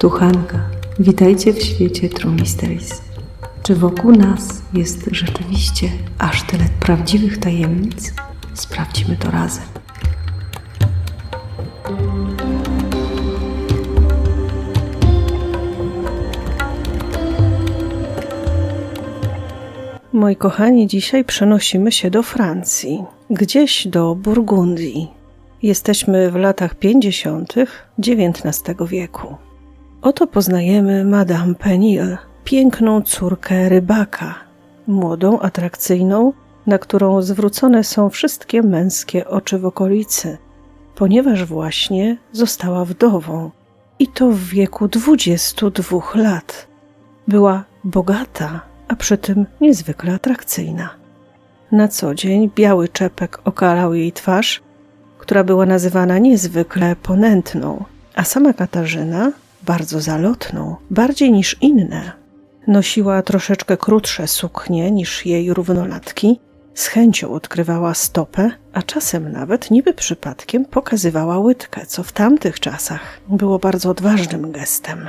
Tu Hanka. Witajcie w świecie True Mysteries. Czy wokół nas jest rzeczywiście aż tyle prawdziwych tajemnic? Sprawdźmy to razem. Moi kochani, dzisiaj przenosimy się do Francji, gdzieś do Burgundii. Jesteśmy w latach 50. XIX wieku. Oto poznajemy Madame Penil, piękną córkę rybaka, młodą, atrakcyjną, na którą zwrócone są wszystkie męskie oczy w okolicy, ponieważ właśnie została wdową i to w wieku 22 lat. Była bogata, a przy tym niezwykle atrakcyjna. Na co dzień biały czepek okalał jej twarz, która była nazywana niezwykle ponętną, a sama Katarzyna bardzo zalotną, bardziej niż inne. Nosiła troszeczkę krótsze suknie niż jej równolatki, z chęcią odkrywała stopę, a czasem nawet niby przypadkiem pokazywała łydkę, co w tamtych czasach było bardzo odważnym gestem.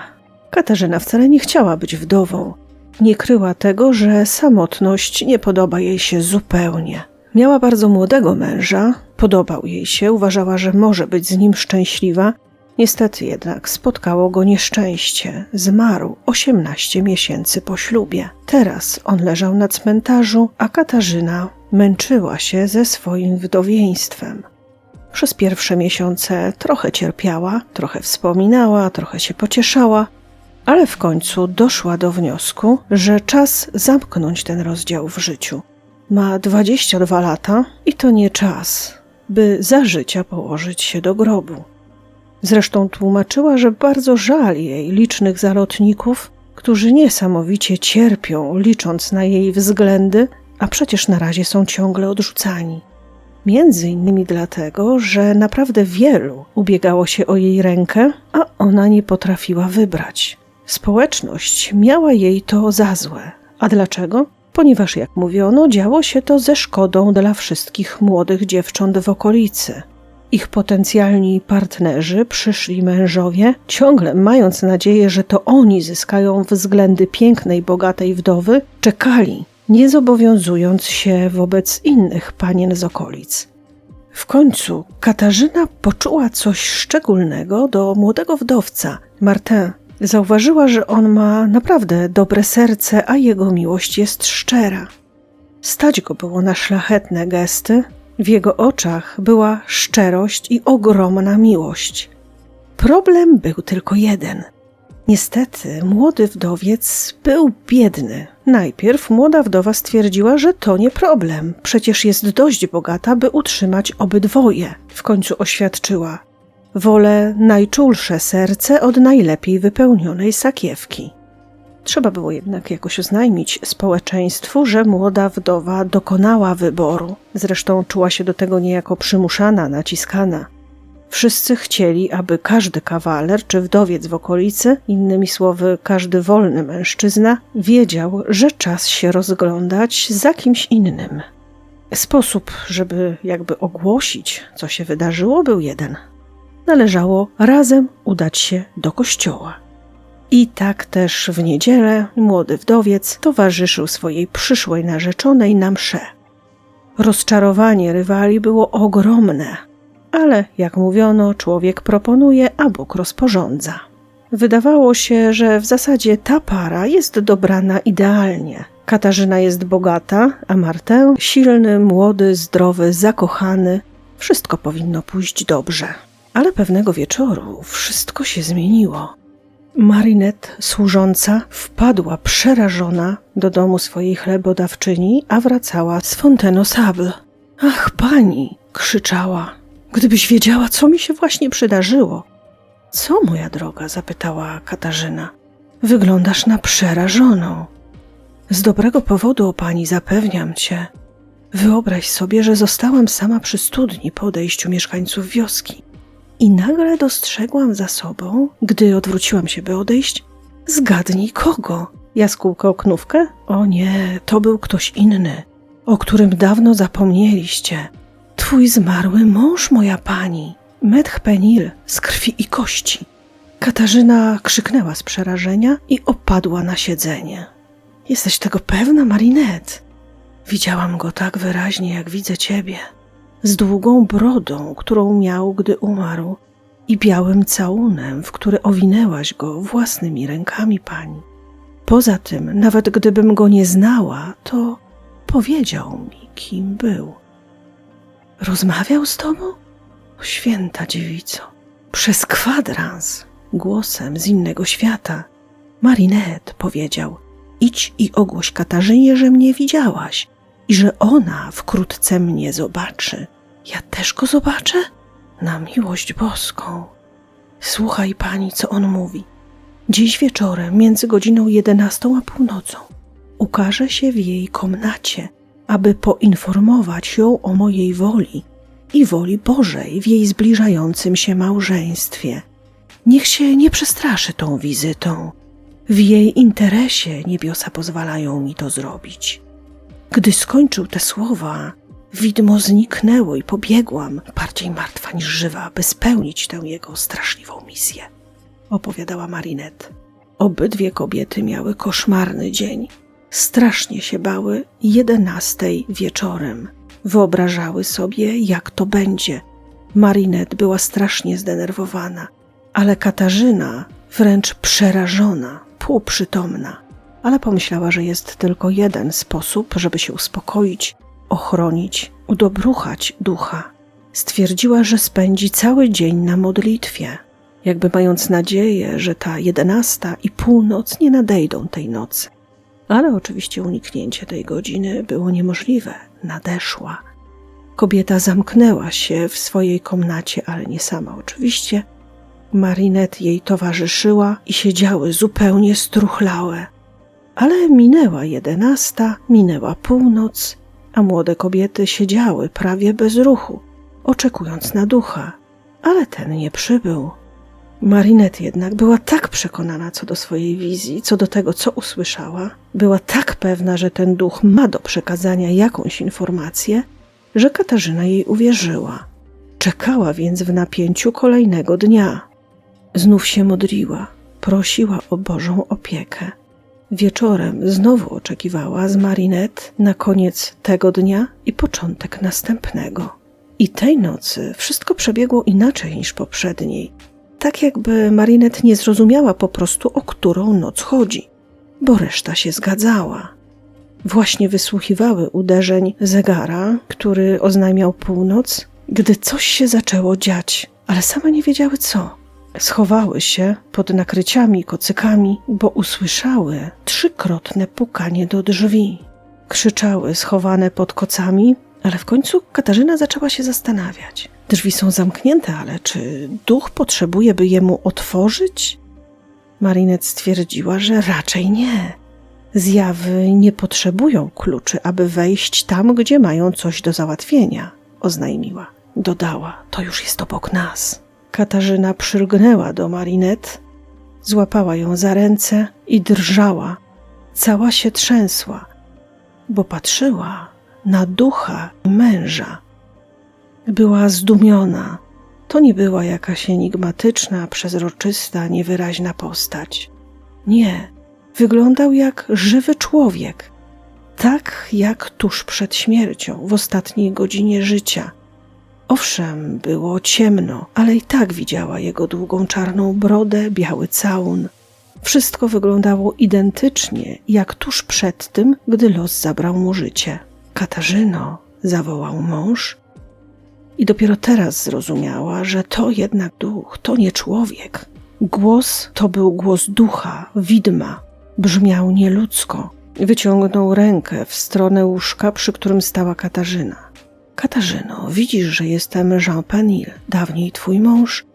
Katarzyna wcale nie chciała być wdową. Nie kryła tego, że samotność nie podoba jej się zupełnie. Miała bardzo młodego męża, podobał jej się, uważała, że może być z nim szczęśliwa. Niestety jednak spotkało go nieszczęście. Zmarł 18 miesięcy po ślubie. Teraz on leżał na cmentarzu, a Katarzyna męczyła się ze swoim wdowieństwem. Przez pierwsze miesiące trochę cierpiała, trochę wspominała, trochę się pocieszała, ale w końcu doszła do wniosku, że czas zamknąć ten rozdział w życiu. Ma 22 lata i to nie czas, by za życia położyć się do grobu. Zresztą tłumaczyła, że bardzo żal jej licznych zalotników, którzy niesamowicie cierpią, licząc na jej względy, a przecież na razie są ciągle odrzucani. Między innymi dlatego, że naprawdę wielu ubiegało się o jej rękę, a ona nie potrafiła wybrać. Społeczność miała jej to za złe. A dlaczego? Ponieważ, jak mówiono, działo się to ze szkodą dla wszystkich młodych dziewcząt w okolicy. Ich potencjalni partnerzy, przyszli mężowie, ciągle mając nadzieję, że to oni zyskają względy pięknej, bogatej wdowy, czekali, nie zobowiązując się wobec innych panien z okolic. W końcu Katarzyna poczuła coś szczególnego do młodego wdowca, Martin. Zauważyła, że on ma naprawdę dobre serce, a jego miłość jest szczera. Stać go było na szlachetne gesty, w jego oczach była szczerość i ogromna miłość. Problem był tylko jeden. Niestety, młody wdowiec był biedny. Najpierw młoda wdowa stwierdziła, że to nie problem, przecież jest dość bogata, by utrzymać obydwoje. W końcu oświadczyła: Wolę najczulsze serce od najlepiej wypełnionej sakiewki. Trzeba było jednak jakoś oznajmić społeczeństwu, że młoda wdowa dokonała wyboru. Zresztą czuła się do tego niejako przymuszana, naciskana. Wszyscy chcieli, aby każdy kawaler czy wdowiec w okolicy, innymi słowy, każdy wolny mężczyzna, wiedział, że czas się rozglądać za kimś innym. Sposób, żeby jakby ogłosić, co się wydarzyło, był jeden. Należało razem udać się do kościoła. I tak też w niedzielę młody wdowiec towarzyszył swojej przyszłej narzeczonej na msze. Rozczarowanie rywali było ogromne, ale jak mówiono, człowiek proponuje, a Bóg rozporządza. Wydawało się, że w zasadzie ta para jest dobrana idealnie. Katarzyna jest bogata, a Martę silny, młody, zdrowy, zakochany. Wszystko powinno pójść dobrze. Ale pewnego wieczoru wszystko się zmieniło. Marinette, służąca, wpadła przerażona do domu swojej chlebodawczyni, a wracała z Fonteno Sable. Ach, pani! krzyczała. Gdybyś wiedziała, co mi się właśnie przydarzyło. Co, moja droga? zapytała Katarzyna. Wyglądasz na przerażoną. Z dobrego powodu, o pani, zapewniam cię. Wyobraź sobie, że zostałam sama przy studni po odejściu mieszkańców wioski. I nagle dostrzegłam za sobą, gdy odwróciłam się, by odejść, zgadnij kogo? Jaskółkę oknówkę? O nie, to był ktoś inny, o którym dawno zapomnieliście. Twój zmarły mąż, moja pani, Medh Penil, z krwi i kości. Katarzyna krzyknęła z przerażenia i opadła na siedzenie. Jesteś tego pewna, Marinette? Widziałam go tak wyraźnie, jak widzę ciebie. Z długą brodą, którą miał, gdy umarł, i białym całunem, w który owinęłaś go własnymi rękami, pani. Poza tym, nawet gdybym go nie znała, to powiedział mi, kim był. Rozmawiał z tobą? Święta dziewico, przez kwadrans, głosem z innego świata. Marinette powiedział: Idź i ogłoś Katarzynie, że mnie widziałaś i że ona wkrótce mnie zobaczy. Ja też go zobaczę? Na miłość boską. Słuchaj pani, co on mówi. Dziś wieczorem, między godziną jedenastą a północą, ukaże się w jej komnacie, aby poinformować ją o mojej woli i woli Bożej w jej zbliżającym się małżeństwie. Niech się nie przestraszy tą wizytą. W jej interesie niebiosa pozwalają mi to zrobić. Gdy skończył te słowa, widmo zniknęło i pobiegłam, bardziej martwa niż żywa, by spełnić tę jego straszliwą misję. Opowiadała Marinette. Obydwie kobiety miały koszmarny dzień. Strasznie się bały jedenastej wieczorem. Wyobrażały sobie, jak to będzie. Marinette była strasznie zdenerwowana, ale Katarzyna wręcz przerażona, półprzytomna. Ale pomyślała, że jest tylko jeden sposób, żeby się uspokoić, ochronić, udobruchać ducha. Stwierdziła, że spędzi cały dzień na modlitwie, jakby mając nadzieję, że ta jedenasta i północ nie nadejdą tej nocy. Ale oczywiście uniknięcie tej godziny było niemożliwe, nadeszła. Kobieta zamknęła się w swojej komnacie, ale nie sama oczywiście. Marinette jej towarzyszyła i siedziały zupełnie struchlałe. Ale minęła jedenasta, minęła północ, a młode kobiety siedziały prawie bez ruchu, oczekując na ducha, ale ten nie przybył. Marinette jednak była tak przekonana co do swojej wizji, co do tego, co usłyszała, była tak pewna, że ten duch ma do przekazania jakąś informację, że Katarzyna jej uwierzyła. Czekała więc w napięciu kolejnego dnia. Znów się modliła, prosiła o Bożą opiekę. Wieczorem znowu oczekiwała z Marinette na koniec tego dnia i początek następnego. I tej nocy wszystko przebiegło inaczej niż poprzedniej. Tak jakby Marinette nie zrozumiała po prostu, o którą noc chodzi, bo reszta się zgadzała. Właśnie wysłuchiwały uderzeń zegara, który oznajmiał północ, gdy coś się zaczęło dziać, ale same nie wiedziały co. Schowały się pod nakryciami kocykami, bo usłyszały trzykrotne pukanie do drzwi. Krzyczały schowane pod kocami, ale w końcu Katarzyna zaczęła się zastanawiać. Drzwi są zamknięte, ale czy duch potrzebuje, by je mu otworzyć? Marinette stwierdziła, że raczej nie. Zjawy nie potrzebują kluczy, aby wejść tam, gdzie mają coś do załatwienia, oznajmiła. Dodała, to już jest obok nas. Katarzyna przylgnęła do Marinette, złapała ją za ręce i drżała. Cała się trzęsła, bo patrzyła na ducha męża. Była zdumiona. To nie była jakaś enigmatyczna, przezroczysta, niewyraźna postać. Nie, wyglądał jak żywy człowiek, tak jak tuż przed śmiercią, w ostatniej godzinie życia. Owszem, było ciemno, ale i tak widziała jego długą czarną brodę, biały całun. Wszystko wyglądało identycznie, jak tuż przed tym, gdy los zabrał mu życie. Katarzyno, zawołał mąż. I dopiero teraz zrozumiała, że to jednak duch, to nie człowiek. Głos to był głos ducha, widma. Brzmiał nieludzko. Wyciągnął rękę w stronę łóżka, przy którym stała Katarzyna. Katarzyno, widzisz, że jestem Jean Panil, dawniej twój mąż,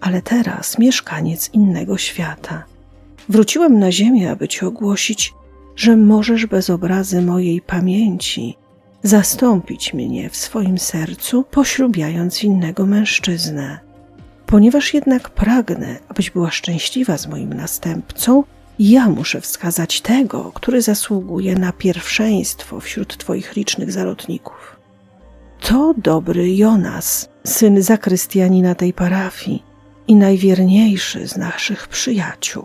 ale teraz mieszkaniec innego świata. Wróciłem na ziemię, aby ci ogłosić, że możesz bez obrazy mojej pamięci zastąpić mnie w swoim sercu, poślubiając innego mężczyznę. Ponieważ jednak pragnę, abyś była szczęśliwa z moim następcą, ja muszę wskazać tego, który zasługuje na pierwszeństwo wśród twoich licznych zalotników. To dobry Jonas, syn zakrystianina tej parafii. i najwierniejszy z naszych przyjaciół.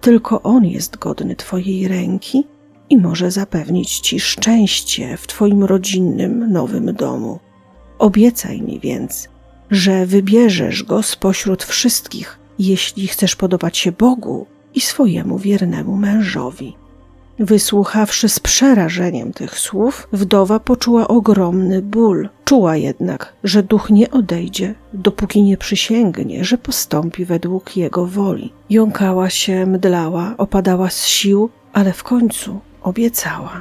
Tylko on jest godny Twojej ręki i może zapewnić Ci szczęście w Twoim rodzinnym nowym domu. Obiecaj mi więc, że wybierzesz go spośród wszystkich, jeśli chcesz podobać się Bogu i swojemu wiernemu mężowi. Wysłuchawszy z przerażeniem tych słów, wdowa poczuła ogromny ból. Czuła jednak, że duch nie odejdzie, dopóki nie przysięgnie, że postąpi według jego woli. Jąkała się, mdlała, opadała z sił, ale w końcu obiecała.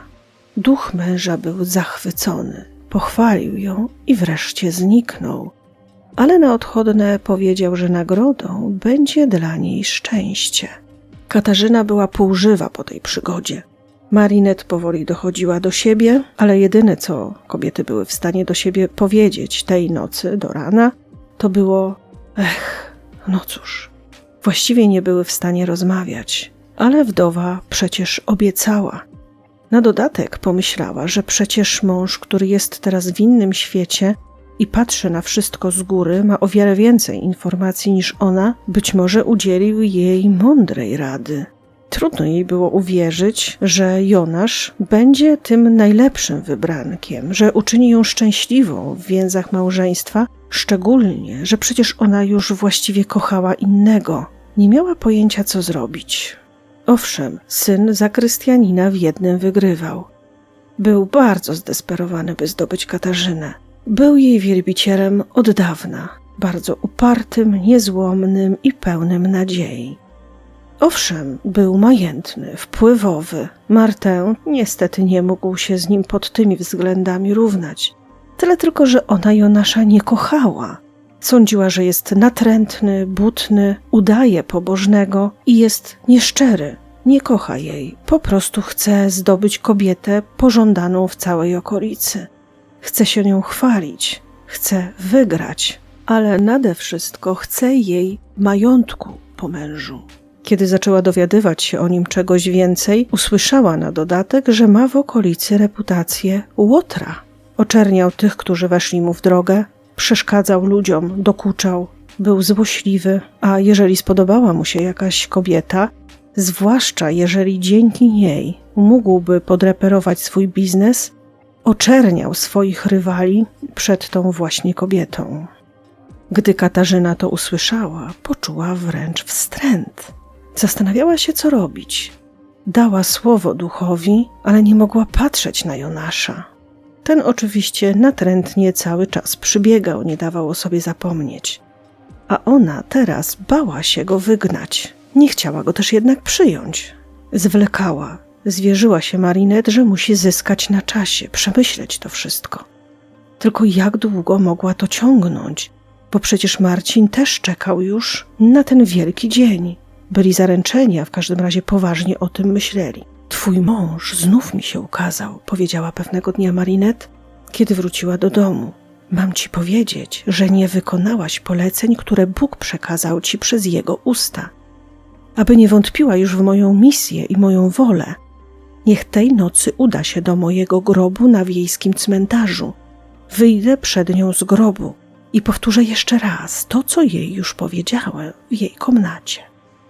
Duch męża był zachwycony, pochwalił ją i wreszcie zniknął. Ale na odchodne powiedział, że nagrodą będzie dla niej szczęście. Katarzyna była półżywa po tej przygodzie. Marinette powoli dochodziła do siebie, ale jedyne co kobiety były w stanie do siebie powiedzieć tej nocy do rana, to było: Ech, no cóż. Właściwie nie były w stanie rozmawiać, ale wdowa przecież obiecała. Na dodatek pomyślała, że przecież mąż, który jest teraz w innym świecie i patrzy na wszystko z góry, ma o wiele więcej informacji niż ona, być może udzielił jej mądrej rady. Trudno jej było uwierzyć, że Jonasz będzie tym najlepszym wybrankiem, że uczyni ją szczęśliwą w więzach małżeństwa, szczególnie, że przecież ona już właściwie kochała innego. Nie miała pojęcia, co zrobić. Owszem, syn zakrystianina w jednym wygrywał. Był bardzo zdesperowany, by zdobyć Katarzynę. Był jej wielbicielem od dawna, bardzo upartym, niezłomnym i pełnym nadziei. Owszem, był majętny, wpływowy. Martę niestety nie mógł się z nim pod tymi względami równać. Tyle tylko, że ona Jonasza nie kochała. Sądziła, że jest natrętny, butny, udaje pobożnego i jest nieszczery. Nie kocha jej, po prostu chce zdobyć kobietę pożądaną w całej okolicy. Chce się nią chwalić, chce wygrać, ale nade wszystko chce jej majątku po mężu. Kiedy zaczęła dowiadywać się o nim czegoś więcej, usłyszała na dodatek, że ma w okolicy reputację łotra. Oczerniał tych, którzy weszli mu w drogę, przeszkadzał ludziom, dokuczał, był złośliwy, a jeżeli spodobała mu się jakaś kobieta, zwłaszcza jeżeli dzięki niej mógłby podreperować swój biznes, oczerniał swoich rywali przed tą właśnie kobietą. Gdy Katarzyna to usłyszała, poczuła wręcz wstręt. Zastanawiała się, co robić. Dała słowo duchowi, ale nie mogła patrzeć na Jonasza. Ten oczywiście natrętnie cały czas przybiegał, nie dawał o sobie zapomnieć. A ona teraz bała się go wygnać. Nie chciała go też jednak przyjąć. Zwlekała, zwierzyła się Marinette, że musi zyskać na czasie, przemyśleć to wszystko. Tylko jak długo mogła to ciągnąć? Bo przecież Marcin też czekał już na ten wielki dzień. Byli zaręczeni, a w każdym razie poważnie o tym myśleli. Twój mąż znów mi się ukazał, powiedziała pewnego dnia Marinette, kiedy wróciła do domu. Mam ci powiedzieć, że nie wykonałaś poleceń, które Bóg przekazał ci przez jego usta. Aby nie wątpiła już w moją misję i moją wolę, niech tej nocy uda się do mojego grobu na wiejskim cmentarzu. Wyjdę przed nią z grobu i powtórzę jeszcze raz to, co jej już powiedziałem w jej komnacie.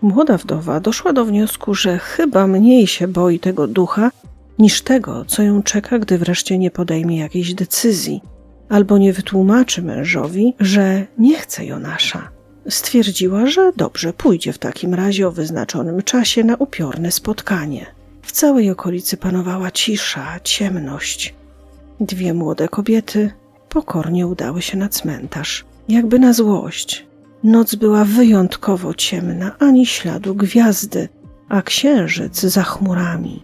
Młoda wdowa doszła do wniosku, że chyba mniej się boi tego ducha niż tego, co ją czeka, gdy wreszcie nie podejmie jakiejś decyzji albo nie wytłumaczy mężowi, że nie chce Jonasza. Stwierdziła, że dobrze pójdzie w takim razie o wyznaczonym czasie na upiorne spotkanie. W całej okolicy panowała cisza, ciemność. Dwie młode kobiety pokornie udały się na cmentarz, jakby na złość. Noc była wyjątkowo ciemna, ani śladu gwiazdy, a księżyc za chmurami.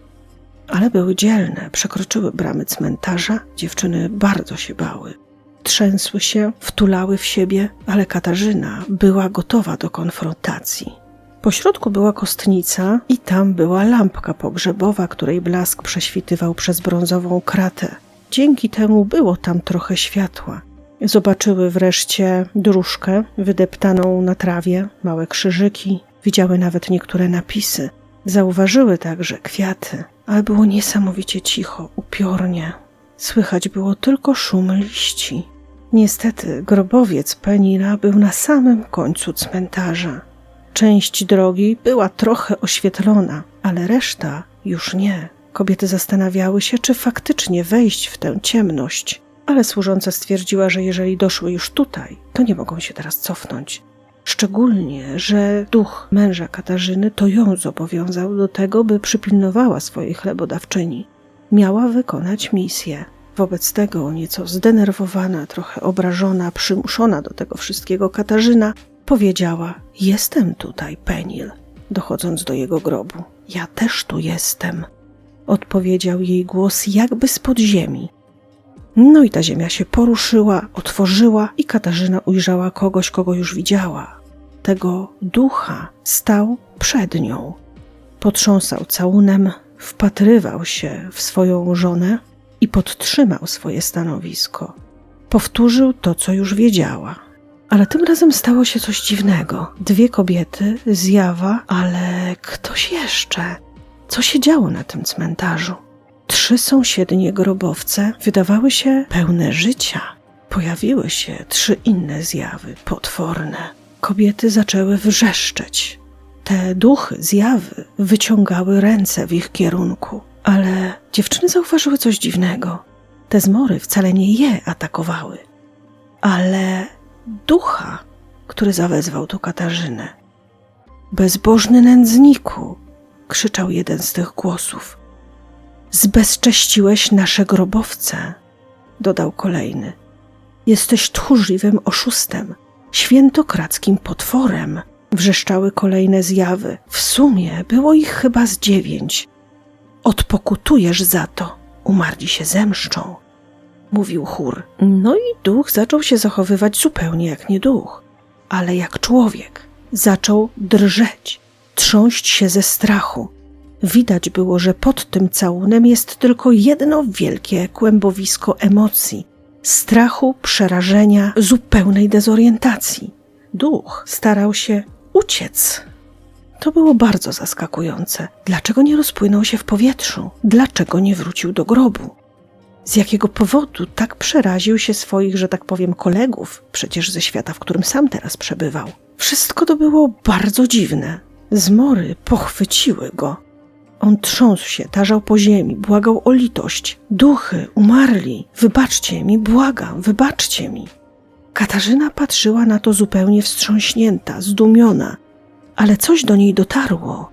Ale były dzielne, przekroczyły bramy cmentarza, dziewczyny bardzo się bały. Trzęsły się, wtulały w siebie, ale Katarzyna była gotowa do konfrontacji. Po środku była kostnica i tam była lampka pogrzebowa, której blask prześwitywał przez brązową kratę. Dzięki temu było tam trochę światła. Zobaczyły wreszcie dróżkę wydeptaną na trawie, małe krzyżyki, widziały nawet niektóre napisy. Zauważyły także kwiaty, ale było niesamowicie cicho, upiornie. Słychać było tylko szum liści. Niestety, grobowiec Penila był na samym końcu cmentarza. Część drogi była trochę oświetlona, ale reszta już nie. Kobiety zastanawiały się, czy faktycznie wejść w tę ciemność, ale służąca stwierdziła, że jeżeli doszły już tutaj, to nie mogą się teraz cofnąć. Szczególnie, że duch męża Katarzyny to ją zobowiązał do tego, by przypilnowała swojej chlebodawczyni. Miała wykonać misję. Wobec tego, nieco zdenerwowana, trochę obrażona, przymuszona do tego wszystkiego, Katarzyna powiedziała: Jestem tutaj, Penil, dochodząc do jego grobu. Ja też tu jestem, odpowiedział jej głos jakby z podziemi. No i ta ziemia się poruszyła, otworzyła, i Katarzyna ujrzała kogoś, kogo już widziała. Tego ducha stał przed nią. Potrząsał całunem, wpatrywał się w swoją żonę i podtrzymał swoje stanowisko. Powtórzył to, co już wiedziała. Ale tym razem stało się coś dziwnego. Dwie kobiety, zjawa, ale ktoś jeszcze. Co się działo na tym cmentarzu? Trzy sąsiednie grobowce wydawały się pełne życia. Pojawiły się trzy inne zjawy, potworne. Kobiety zaczęły wrzeszczeć. Te duchy, zjawy wyciągały ręce w ich kierunku, ale dziewczyny zauważyły coś dziwnego. Te zmory wcale nie je atakowały, ale ducha, który zawezwał tu Katarzynę. Bezbożny nędzniku, krzyczał jeden z tych głosów. Zbezcześciłeś nasze grobowce, dodał kolejny. Jesteś tchórzliwym oszustem, świętokradzkim potworem, wrzeszczały kolejne zjawy. W sumie było ich chyba z dziewięć. Odpokutujesz za to, umarli się zemszczą, mówił chór. No i duch zaczął się zachowywać zupełnie jak nie duch, ale jak człowiek. Zaczął drżeć, trząść się ze strachu. Widać było, że pod tym całunem jest tylko jedno wielkie kłębowisko emocji strachu, przerażenia, zupełnej dezorientacji. Duch starał się uciec. To było bardzo zaskakujące. Dlaczego nie rozpłynął się w powietrzu? Dlaczego nie wrócił do grobu? Z jakiego powodu tak przeraził się swoich, że tak powiem, kolegów, przecież ze świata, w którym sam teraz przebywał? Wszystko to było bardzo dziwne. Zmory pochwyciły go. On trząsł się, tarzał po ziemi, błagał o litość. Duchy, umarli, wybaczcie mi, błagam, wybaczcie mi. Katarzyna patrzyła na to zupełnie wstrząśnięta, zdumiona, ale coś do niej dotarło.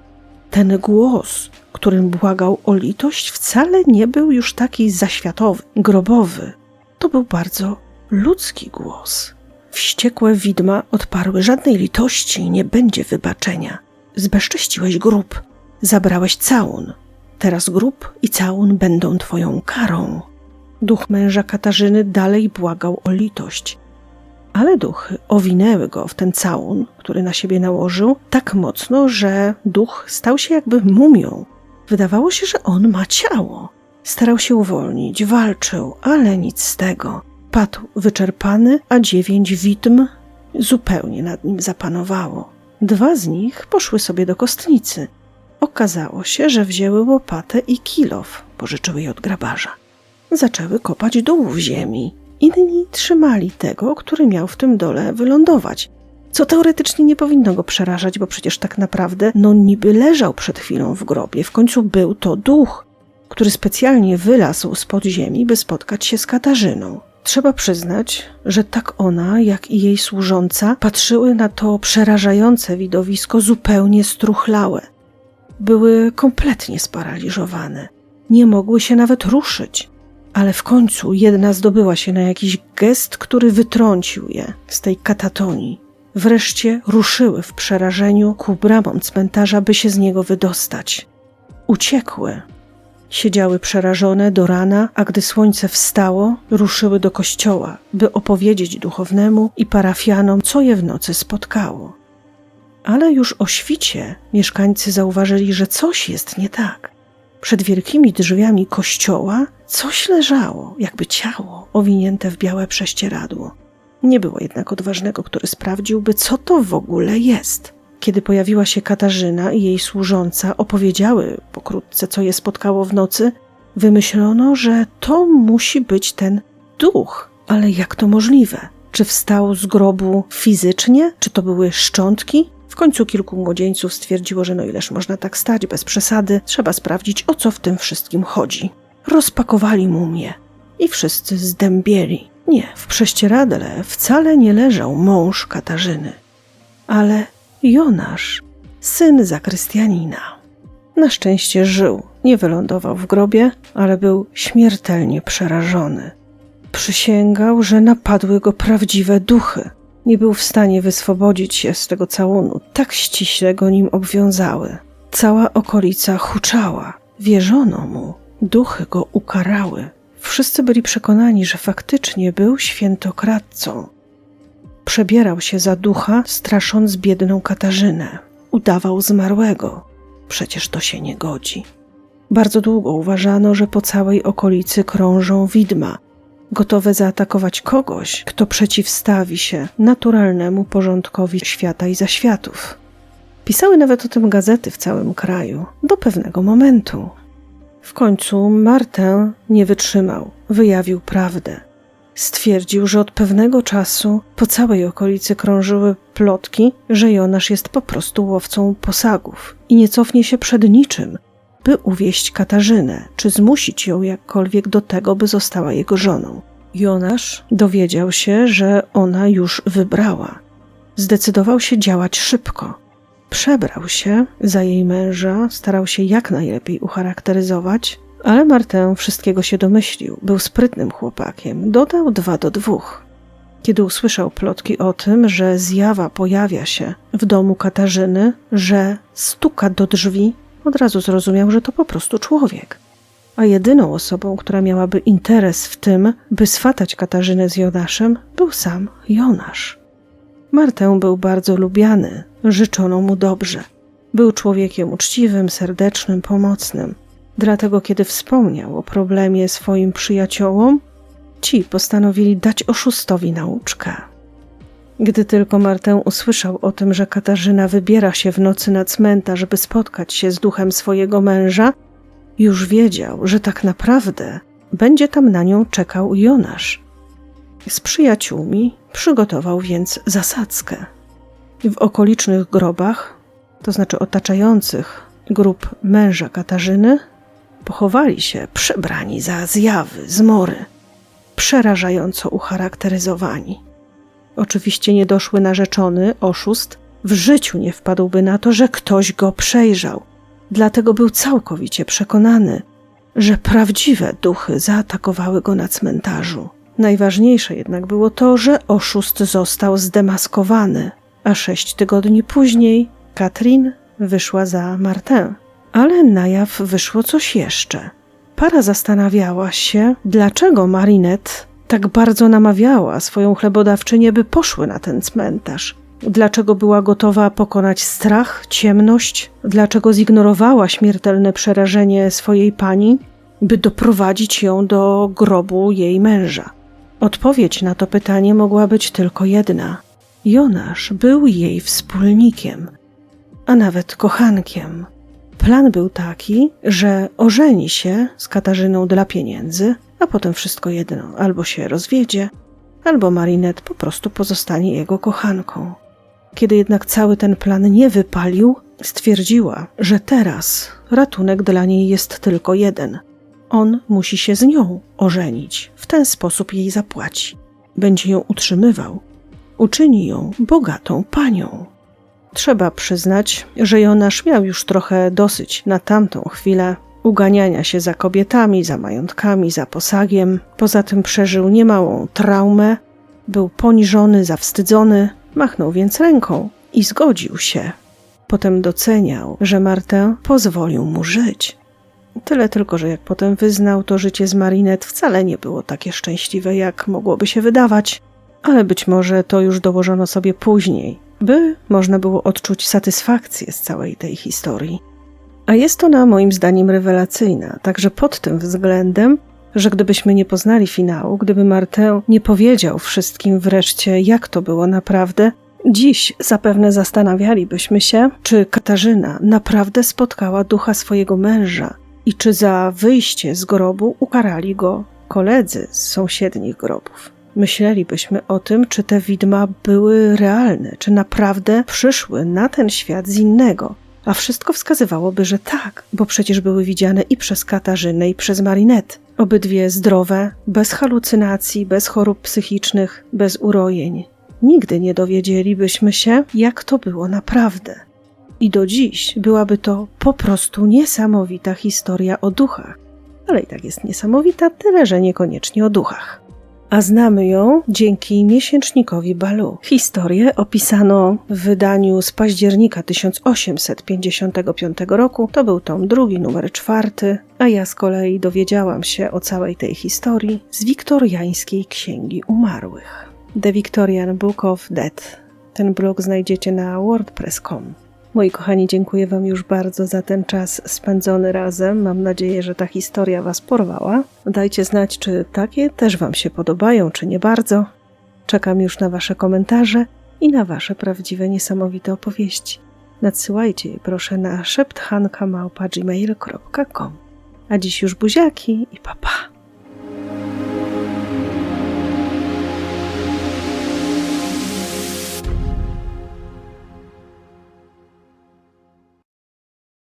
Ten głos, którym błagał o litość, wcale nie był już taki zaświatowy, grobowy. To był bardzo ludzki głos. Wściekłe widma odparły: Żadnej litości nie będzie wybaczenia. Zbezcześciłeś grób, zabrałeś całun. Teraz grób i całun będą twoją karą. Duch męża Katarzyny dalej błagał o litość, ale duchy owinęły go w ten całun, który na siebie nałożył, tak mocno, że duch stał się jakby mumią. Wydawało się, że on ma ciało. Starał się uwolnić, walczył, ale nic z tego. Padł wyczerpany, a dziewięć widm zupełnie nad nim zapanowało. Dwa z nich poszły sobie do kostnicy. Okazało się, że wzięły łopatę i kilof, pożyczyły je od grabarza. Zaczęły kopać dół w ziemi. Inni trzymali tego, który miał w tym dole wylądować. Co teoretycznie nie powinno go przerażać, bo przecież tak naprawdę, no niby leżał przed chwilą w grobie. W końcu był to duch, który specjalnie wylazł spod ziemi, by spotkać się z Katarzyną. Trzeba przyznać, że tak ona, jak i jej służąca patrzyły na to przerażające widowisko zupełnie struchlałe. Były kompletnie sparaliżowane. Nie mogły się nawet ruszyć. Ale w końcu jedna zdobyła się na jakiś gest, który wytrącił je z tej katatonii. Wreszcie ruszyły w przerażeniu ku bramom cmentarza, by się z niego wydostać. Uciekły. Siedziały przerażone do rana, a gdy słońce wstało, ruszyły do kościoła, by opowiedzieć duchownemu i parafianom, co je w nocy spotkało. Ale już o świcie mieszkańcy zauważyli, że coś jest nie tak. Przed wielkimi drzwiami kościoła coś leżało, jakby ciało owinięte w białe prześcieradło. Nie było jednak odważnego, który sprawdziłby, co to w ogóle jest. Kiedy pojawiła się Katarzyna i jej służąca opowiedziały pokrótce, co je spotkało w nocy, wymyślono, że to musi być ten duch, ale jak to możliwe? Czy wstał z grobu fizycznie? Czy to były szczątki? W końcu kilku młodzieńców stwierdziło, że no ileż można tak stać bez przesady, trzeba sprawdzić, o co w tym wszystkim chodzi. Rozpakowali mumię i wszyscy zdębieli. Nie, w prześcieradle wcale nie leżał mąż Katarzyny, ale Jonasz, syn zakrystianina. Na szczęście żył, nie wylądował w grobie, ale był śmiertelnie przerażony. Przysięgał, że napadły go prawdziwe duchy. Nie był w stanie wyswobodzić się z tego całunu, tak ściśle go nim obwiązały. Cała okolica huczała, wierzono mu, duchy go ukarały. Wszyscy byli przekonani, że faktycznie był świętokradcą. Przebierał się za ducha, strasząc biedną Katarzynę. Udawał zmarłego. Przecież to się nie godzi. Bardzo długo uważano, że po całej okolicy krążą widma, gotowe zaatakować kogoś, kto przeciwstawi się naturalnemu porządkowi świata i zaświatów. Pisały nawet o tym gazety w całym kraju, do pewnego momentu. W końcu Martę nie wytrzymał, wyjawił prawdę. Stwierdził, że od pewnego czasu po całej okolicy krążyły plotki, że Jonasz jest po prostu łowcą posagów i nie cofnie się przed niczym, by uwieść Katarzynę, czy zmusić ją jakkolwiek do tego, by została jego żoną. Jonasz dowiedział się, że ona już wybrała. Zdecydował się działać szybko. Przebrał się za jej męża, starał się jak najlepiej ucharakteryzować, ale Martę wszystkiego się domyślił. Był sprytnym chłopakiem. Dodał dwa do dwóch. Kiedy usłyszał plotki o tym, że zjawa pojawia się w domu Katarzyny, że stuka do drzwi, od razu zrozumiał, że to po prostu człowiek. A jedyną osobą, która miałaby interes w tym, by swatać Katarzynę z Jonaszem, był sam Jonasz. Martę był bardzo lubiany, życzono mu dobrze. Był człowiekiem uczciwym, serdecznym, pomocnym. Dlatego, kiedy wspomniał o problemie swoim przyjaciołom, ci postanowili dać oszustowi nauczkę. Gdy tylko Martę usłyszał o tym, że Katarzyna wybiera się w nocy na cmentarz, żeby spotkać się z duchem swojego męża, już wiedział, że tak naprawdę będzie tam na nią czekał Jonasz. Z przyjaciółmi przygotował więc zasadzkę. W okolicznych grobach, to znaczy otaczających grób męża Katarzyny, pochowali się przebrani za zjawy, zmory, przerażająco ucharakteryzowani. Oczywiście niedoszły narzeczony, oszust, w życiu nie wpadłby na to, że ktoś go przejrzał. Dlatego był całkowicie przekonany, że prawdziwe duchy zaatakowały go na cmentarzu. Najważniejsze jednak było to, że oszust został zdemaskowany, a sześć tygodni później Katrin wyszła za Martę. Ale na jaw wyszło coś jeszcze. Para zastanawiała się, dlaczego Marinette tak bardzo namawiała swoją chlebodawczynię, by poszły na ten cmentarz. Dlaczego była gotowa pokonać strach, ciemność? Dlaczego zignorowała śmiertelne przerażenie swojej pani, by doprowadzić ją do grobu jej męża? Odpowiedź na to pytanie mogła być tylko jedna. Jonasz był jej wspólnikiem, a nawet kochankiem. Plan był taki, że ożeni się z Katarzyną dla pieniędzy, a potem wszystko jedno, albo się rozwiedzie, albo Marinette po prostu pozostanie jego kochanką. Kiedy jednak cały ten plan nie wypalił, stwierdziła, że teraz ratunek dla niej jest tylko jeden. On musi się z nią ożenić, w ten sposób jej zapłaci. Będzie ją utrzymywał, uczyni ją bogatą panią. Trzeba przyznać, że Jonasz miał już trochę dosyć na tamtą chwilę uganiania się za kobietami, za majątkami, za posagiem. Poza tym przeżył niemałą traumę, był poniżony, zawstydzony, machnął więc ręką i zgodził się. Potem doceniał, że Martę pozwolił mu żyć. Tyle tylko, że jak potem wyznał, to życie z Marinette wcale nie było takie szczęśliwe, jak mogłoby się wydawać, ale być może to już dołożono sobie później, by można było odczuć satysfakcję z całej tej historii. A jest ona moim zdaniem rewelacyjna, także pod tym względem, że gdybyśmy nie poznali finału, gdyby Martę nie powiedział wszystkim wreszcie, jak to było naprawdę, dziś zapewne zastanawialibyśmy się, czy Katarzyna naprawdę spotkała ducha swojego męża i czy za wyjście z grobu ukarali go koledzy z sąsiednich grobów. Myślelibyśmy o tym, czy te widma były realne, czy naprawdę przyszły na ten świat z innego. A wszystko wskazywałoby, że tak, bo przecież były widziane i przez Katarzynę, i przez Marinette. Obydwie zdrowe, bez halucynacji, bez chorób psychicznych, bez urojeń. Nigdy nie dowiedzielibyśmy się, jak to było naprawdę. I do dziś byłaby to po prostu niesamowita historia o duchach. Ale i tak jest niesamowita, tyle że niekoniecznie o duchach. A znamy ją dzięki miesięcznikowi Balu. Historię opisano w wydaniu z października 1855 roku. To był tom drugi, numer czwarty, a ja z kolei dowiedziałam się o całej tej historii z wiktoriańskiej księgi umarłych. The Victorian Book of Death. Ten blog znajdziecie na wordpress.com. Moi kochani, dziękuję Wam już bardzo za ten czas spędzony razem. Mam nadzieję, że ta historia Was porwała. Dajcie znać, czy takie też Wam się podobają, czy nie bardzo. Czekam już na Wasze komentarze i na Wasze prawdziwe, niesamowite opowieści. Nadsyłajcie je proszę na szepthanka.gmail.com A dziś już buziaki i papa. Pa.